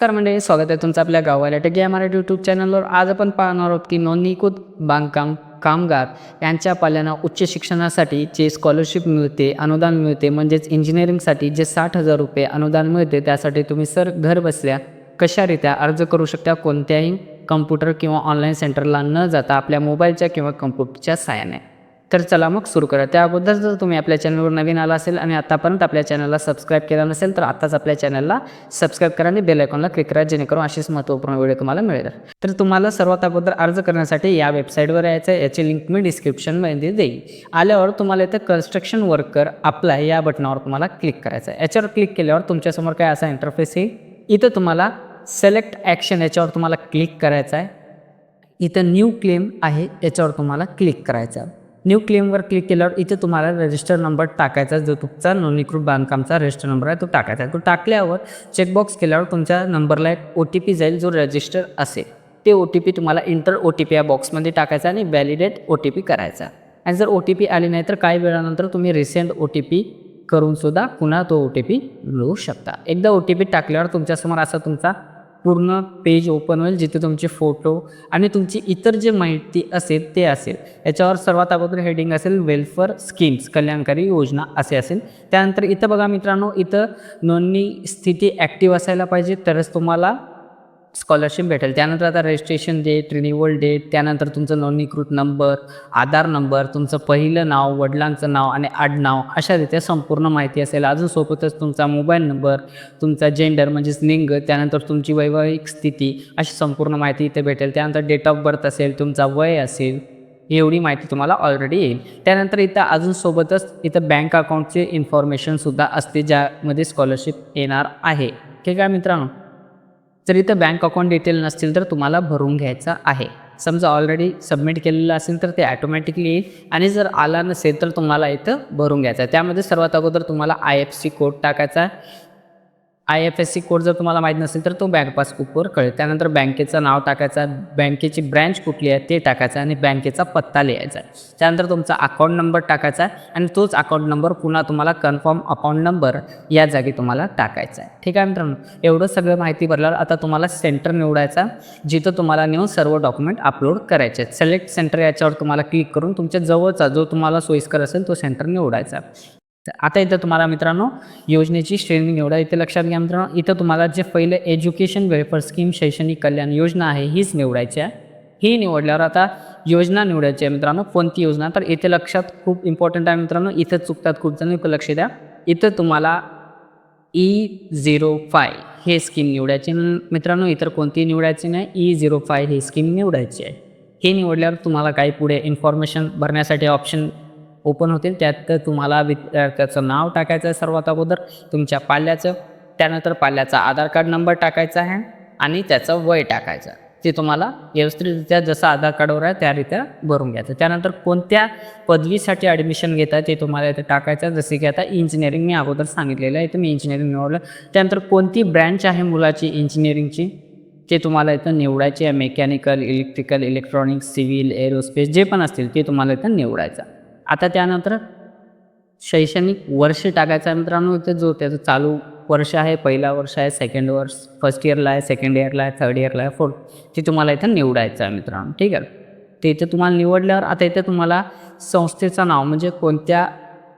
नमस्कार मंडळी स्वागत आहे तुमचं आपल्या गावाला टेक या मराठी यूट्यूब चॅनलवर आज आपण पाहणार आहोत की नोंदणीकृत बांधकाम कामगार यांच्या पाल्यांना उच्च शिक्षणासाठी जे स्कॉलरशिप मिळते अनुदान मिळते म्हणजेच इंजिनिअरिंगसाठी जे साठ हजार रुपये अनुदान मिळते त्यासाठी तुम्ही सर घर बसल्या कशारित्या अर्ज करू शकता कोणत्याही कम्प्युटर किंवा ऑनलाईन सेंटरला न जाता आपल्या मोबाईलच्या किंवा कम्प्युटरच्या साहाय्याने तर चला मग सुरू करा त्याबद्दल जर तुम्ही आपल्या चॅनलवर नवीन आला असेल आणि आतापर्यंत आपल्या चॅनलला सबस्क्राईब केला नसेल तर आताच आपल्या चॅनलला सबस्क्राईब करा आणि बेलायकॉनला क्लिक करा जेणेकरून अशीच महत्त्वपूर्ण व्हिडिओ तुम्हाला मिळेल. तर तुम्हाला सर्वात अगोदर अर्ज करण्यासाठी या वेबसाईटवर यायचं आहे याची लिंक मी डिस्क्रिप्शनमध्ये देईल आल्यावर तुम्हाला इथं कन्स्ट्रक्शन वर्कर अप्लाय या बटनावर तुम्हाला क्लिक करायचं आहे याच्यावर क्लिक केल्यावर तुमच्यासमोर काय असा इंटरफेस येईल? इथं तुम्हाला सिलेक्ट ॲक्शन याच्यावर तुम्हाला क्लिक करायचं आहे इथं न्यू क्लेम आहे याच्यावर तुम्हाला क्लिक करायचं आहे न्यू क्लेमवर क्लिक केल्यावर इथे तुम्हाला रजिस्टर नंबर टाकायचा जो तुमचा नोंदणीकृत बांधकामचा रजिस्टर नंबर आहे तो टाकायचा आहे. तो टाकल्यावर चेकबॉक्स केल्यावर तुमच्या नंबरला एक ओ टी पी जाईल जो रजिस्टर असेल. ते ओ टी पी तुम्हाला इंटर ओ टी पी या बॉक्समध्ये टाकायचा आणि व्हॅलिडेट ओ टी पी करायचा. आणि जर ओ टी पी आली नाही तर काही वेळानंतर तुम्ही रिसेंट ओ टी पी करूनसुद्धा पुन्हा तो ओ टी पी मिळवू शकता. एकदा ओ टी पी टाकल्यावर तुमच्यासमोर असा तुमचा पूर्ण पेज ओपन होईल जिथे तुमचे फोटो आणि तुमची इतर जे माहिती असेल ते असेल. याच्यावर सर्वात अगोदर हेडिंग असेल वेलफेअर स्कीम्स कल्याणकारी योजना असे असेल. त्यानंतर इथं बघा मित्रांनो इथं नोंदणी स्थिती ॲक्टिव्ह असायला पाहिजे तरच तुम्हाला स्कॉलरशिप भेटेल. त्यानंतर आता रजिस्ट्रेशन डेट रिन्युअल डेट त्यानंतर तुमचं नोंदणीकृत नंबर आधार नंबर तुमचं पहिलं नाव वडिलांचं नाव आणि आडनाव अशा रीत्या संपूर्ण माहिती असेल. अजून सोबतच तुमचा मोबाईल नंबर तुमचा जेंडर म्हणजेच लिंग त्यानंतर तुमची वैवाहिक स्थिती अशी संपूर्ण माहिती इथे भेटेल. त्यानंतर डेट ऑफ बर्थ असेल तुमचा वय असेल एवढी माहिती तुम्हाला ऑलरेडी येईल. त्यानंतर इथं अजून सोबतच इथं बँक अकाउंटचे इन्फॉर्मेशनसुद्धा असते ज्यामध्ये स्कॉलरशिप येणार आहे. ठीक आहे मित्रांनो? जर इथं बँक अकाउंट डिटेल नसतील तर तुम्हाला भरून घ्यायचं आहे. समजा ऑलरेडी सबमिट केलेलं असेल तर ते ॲटोमॅटिकली येईल. आणि जर आला नसेल तर तुम्हाला इथं भरून घ्यायचं आहे. त्यामध्ये सर्वात अगोदर तुम्हाला आय एफ सी कोड टाकायचा आहे. I F S C code जर तुम्हाला माहीत नसेल तर तो बँक पासबुकवर कळेल. त्यानंतर बँकेचं नाव टाकायचं बँकेची ब्रँच कुठली आहे ते टाकायचं आणि बँकेचा पत्ता लिहायचा आहे. त्यानंतर तुमचा अकाउंट नंबर टाकायचा आहे आणि तोच अकाउंट नंबर पुन्हा तुम्हाला कन्फर्म अकाउंट नंबर या जागी तुम्हाला टाकायचा आहे. ठीक आहे मित्रांनो एवढं सगळं माहिती भरल्यावर आता तुम्हाला सेंटर निवडायचा जिथं तुम्हाला नेऊन सर्व डॉक्युमेंट अपलोड करायचे आहेत. सिलेक्ट सेंटर याच्यावर तुम्हाला क्लिक करून तुमच्या जवळचा जो तुम्हाला सोयीस्कर असेल तो सेंटर निवडायचा आता इथं तुम्हाला मित्रांनो योजनेची श्रेणी निवडा. इथे लक्षात घ्या मित्रांनो इथं तुम्हाला जे पहिलं एज्युकेशन वेफर स्कीम शैक्षणिक कल्याण योजना आहे हीच निवडायची आहे. ही निवडल्यावर आता योजना निवडायची आहे मित्रांनो कोणती योजना? तर इथे लक्षात खूप इम्पॉर्टंट आहे मित्रांनो इथं चुकतात खूप जण लक्ष द्या. इथं तुम्हाला ई झिरो फाय हे स्कीम निवडायची मित्रांनो इतर कोणतीही निवडायची नाही ई झिरो फाय ही स्कीम निवडायची आहे. हे निवडल्यावर तुम्हाला काही पुढे इन्फॉर्मेशन भरण्यासाठी ऑप्शन ओपन होतील. त्यात तुम्हाला विद्यार्थ्याचं नाव टाकायचं आहे सर्वात अगोदर तुमच्या पाल्याचं त्यानंतर पाल्याचा आधार कार्ड नंबर टाकायचा आहे आणि त्याचं वय टाकायचं ते तुम्हाला व्यवस्थितरित्या जसं आधार कार्डवर आहे त्यारित्या भरून घ्यायचं. त्यानंतर कोणत्या पदवीसाठी ॲडमिशन घेत आहे ते तुम्हाला इथे टाकायचं जसे की आता इंजिनिअरिंग मी अगोदर सांगितलेलं आहे इथं मी इंजिनिअरिंग निवडलं. त्यानंतर कोणती ब्रँच आहे मुलाची इंजिनिअरिंगची ते तुम्हाला इथं निवडायची आहे. Mechanical electrical electronics civil aerospace जे पण असतील ते तुम्हाला इथं निवडायचं आता त्यानंतर शैक्षणिक वर्ष टाकायचं आहे मित्रांनो इथे जो त्याचं चालू वर्ष आहे पहिला वर्ष आहे सेकंड वर्ष फर्स्ट इयरला आहे सेकंड इयरला आहे थर्ड इयरला आहे फोर्थ ते तुम्हाला इथं निवडायचं आहे मित्रांनो ठीक आहे? ते इथे तुम्हाला निवडल्यावर आता इथे तुम्हाला संस्थेचं नाव म्हणजे कोणत्या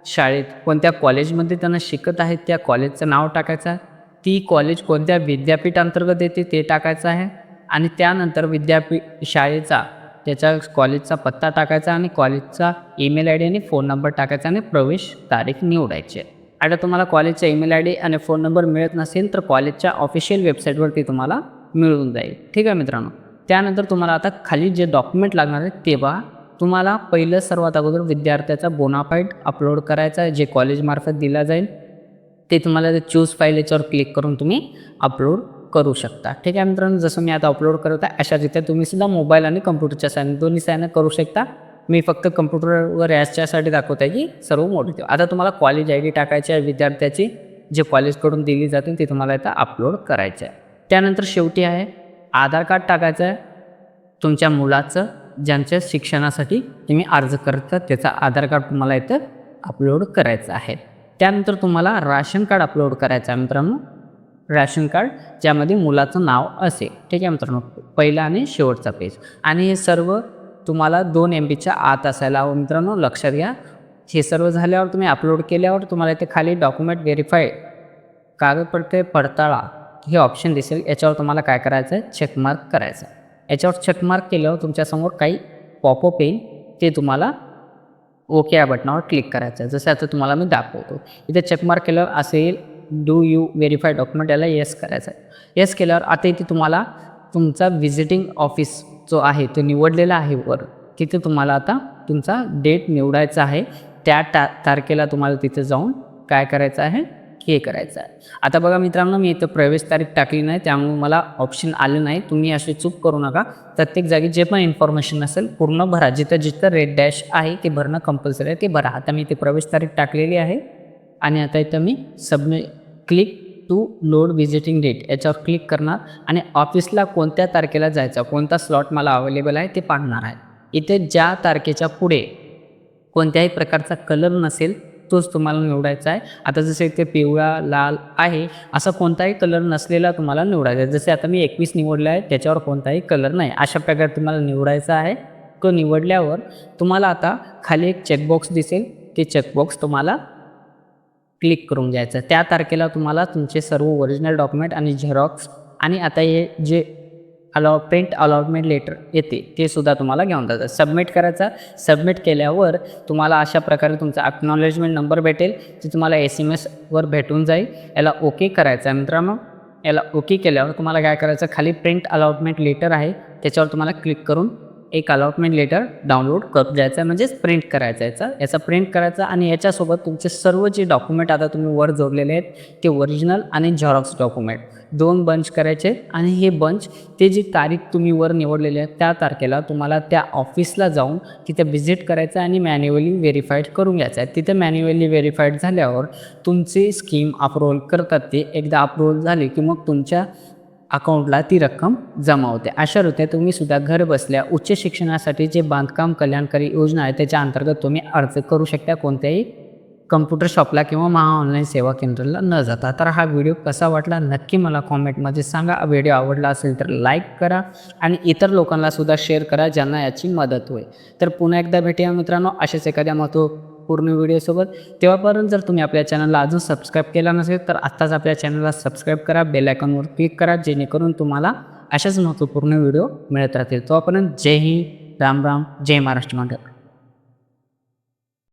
शाळेत कोणत्या कॉलेजमध्ये त्यांना शिकत आहेत त्या कॉलेजचं नाव टाकायचं आहे. ती कॉलेज कोणत्या विद्यापीठ अंतर्गत येते ते टाकायचं आहे. आणि त्यानंतर विद्यापीठ शाळेचा त्याच्या कॉलेजचा पत्ता टाकायचा आणि कॉलेजचा ईमेल आय डी आणि फोन नंबर टाकायचा आणि प्रवेश तारीख निवडायची. आहे आता तुम्हाला कॉलेजचा ईमेल आय डी आणि फोन नंबर मिळत नसेल तर कॉलेजच्या ऑफिशियल वेबसाईटवरती तुम्हाला मिळून जाईल. ठीक आहे मित्रांनो? त्यानंतर तुम्हाला आता खाली जे डॉक्युमेंट लागणार आहे तेव्हा तुम्हाला पहिलं सर्वात अगोदर विद्यार्थ्याचा बोनाफाईट अपलोड करायचा आहे जे कॉलेजमार्फत दिला जाईल. ते तुम्हाला चूज फाईल याच्यावर क्लिक करून तुम्ही अपलोड करू शकता. ठीक आहे मित्रांनो? जसं मी आता अपलोड करत आहे अशा रीत्या तुम्ही सुद्धा मोबाईल आणि कम्प्युटरच्या साह्याने दोन्ही सायनं करू शकता. मी फक्त कम्प्युटरवर याच्यासाठी दाखवत आहे की सर्व मोठी आता तुम्हाला कॉलेज आय डी टाकायची आहे विद्यार्थ्याची जे कॉलेजकडून दिली जाते ते तुम्हाला इथं अपलोड करायचं आहे. त्यानंतर शेवटी आहे आधार कार्ड टाकायचं आहे. तुमच्या मुलाचं ज्यांच्या शिक्षणासाठी तुम्ही अर्ज करता त्याचा आधार कार्ड तुम्हाला इथं अपलोड करायचं आहे. त्यानंतर तुम्हाला राशन कार्ड अपलोड करायचं आहे मित्रांनो. रॅशन कार्ड ज्यामध्ये मुलाचं नाव असेल. ठीक आहे मित्रांनो? पहिला आणि शेवटचा पेज आणि हे सर्व तुम्हाला दोन एम बीच्या आत असायला हवं मित्रांनो. लक्षात घ्या. हे सर्व झाल्यावर तुम्ही अपलोड केल्यावर तुम्हाला इथे खाली डॉक्युमेंट व्हेरीफाय कागदपत्रे पडताळा हे ऑप्शन दिसेल. याच्यावर तुम्हाला काय करायचं आहे चेकमार्क करायचं आहे याच्यावर चेकमार्क केल्यावर तुमच्यासमोर काही पॉपअप येईल. ते तुम्हाला ओके या बटनावर क्लिक करायचं आहे जसं आता तुम्हाला मी दाखवतो. इथे चेकमार्क केल्यावर असेल डू यू व्हेरीफाय डॉक्युमेंट याला येस करायचं आहे. येस केल्यावर आता इथे तुम्हाला तुमचा व्हिजिटिंग ऑफिस जो आहे तो निवडलेला आहे वर तिथे तुम्हाला आता तुमचा डेट निवडायचा आहे. त्या टा तारखेला तुम्हाला तिथे जाऊन काय करायचं आहे हे करायचं आहे. आता बघा मित्रांनो मी इथं प्रवेश तारीख टाकली नाही त्यामुळे मला ऑप्शन आलं नाही. तुम्ही अशी चूक करू नका. प्रत्येक जागी जे पण इन्फॉर्मेशन असेल पूर्ण भरा. जिथं जिथं रेड डॅश आहे ते भरणं कंपल्सरी आहे ते भरा. आता मी इथे प्रवेश तारीख टाकलेली आहे. आणि आता इथं मी submit click to load visiting date याच्यावर क्लिक करणार आणि ऑफिसला कोणत्या तारखेला जायचं कोणता स्लॉट मला अवेलेबल आहे ते पाहणार आहे. इथे ज्या तारखेच्या पुढे कोणत्याही प्रकारचा कलर नसेल तोच तुम्हाला निवडायचा आहे. आता जसे इथे पिवळा लाल आहे असा कोणताही कलर नसलेला तुम्हाला निवडायचा आहे. जसे आता मी एकवीस निवडला आहे त्याच्यावर कोणताही कलर नाही. अशा प्रकारे तुम्हाला निवडायचा आहे. तो निवडल्यावर तुम्हाला आता खाली एक चेकबॉक्स दिसेल. ते चेकबॉक्स तुम्हाला क्लिक करून घ्यायचं. त्या तारखेला तुम्हाला तुमचे सर्व ओरिजिनल डॉक्युमेंट आणि झेरॉक्स आणि आता हे जे अलाउ प्रिंट अलॉटमेंट लेटर येते ते सुद्धा तुम्हाला घेऊन जातात. सबमिट करायचा. सबमिट केल्यावर तुम्हाला अशा प्रकारे तुमचा अक्नॉलेजमेंट नंबर भेटेल जे तुम्हाला एस एम एसवर भेटून जाईल. याला ओके करायचं आहे मित्रांनो. याला ओके केल्यावर तुम्हाला काय करायचं? खाली प्रिंट अलॉटमेंट लेटर आहे. त्याच्यावर तुम्हाला क्लिक करून एक अलॉटमेंट लेटर डाउनलोड करून द्यायचं आहे म्हणजेच प्रिंट करायचा याचा याचा प्रिंट करायचा आणि याच्यासोबत तुमचे सर्व जे डॉक्युमेंट आता तुम्ही वर जोडलेले आहेत ते ओरिजिनल आणि झेरॉक्स डॉक्युमेंट दोन बंच करायचे आणि हे बंच ते जी तारीख तुम्ही वर निवडलेली आहे त्या तारखेला तुम्हाला त्या ऑफिसला जाऊन तिथे व्हिजिट करायचं आणि मॅन्युअली व्हेरीफाईड करून घ्यायचं आहे. तिथे मॅन्युअली व्हेरीफाईड झाल्यावर तुमची स्कीम अप्रूव्हल करतात ते. एकदा अप्रूव्हल झाली की मग तुमच्या अकाउंटला ती रक्कम जमा होते. अशा रीत्या तुम्ही सुद्धा घर बसल्या उच्च शिक्षणासाठी जे बांधकाम कल्याणकारी योजना आहे त्याच्या अंतर्गत तुम्ही अर्ज करू शकता कोणत्याही कम्प्युटर शॉपला किंवा महा ऑनलाईन सेवा केंद्राला न जाता. तर हा व्हिडिओ कसा वाटला? नक्की मला कॉमेंटमध्ये सांगा. व्हिडिओ आवडला असेल तर लाईक करा आणि इतर लोकांनासुद्धा शेअर करा ज्यांना याची मदत होईल. तर पुन्हा एकदा भेटूया मित्रांनो. अशाच एखाद्या महत्त्व पूर्ण व्हिडिओसोबत. तेव्हापर्यंत जर तुम्ही आपल्या चॅनलला अजून सबस्क्राईब केला नसेल तर आत्ताच आपल्या चॅनलला सबस्क्राईब करा बेल आयकॉनवर क्लिक करा जेणेकरून तुम्हाला अशाच महत्त्वपूर्ण व्हिडिओ मिळत राहतील. तोपर्यंत जय हिंद राम राम जय महाराष्ट्र मंडळ.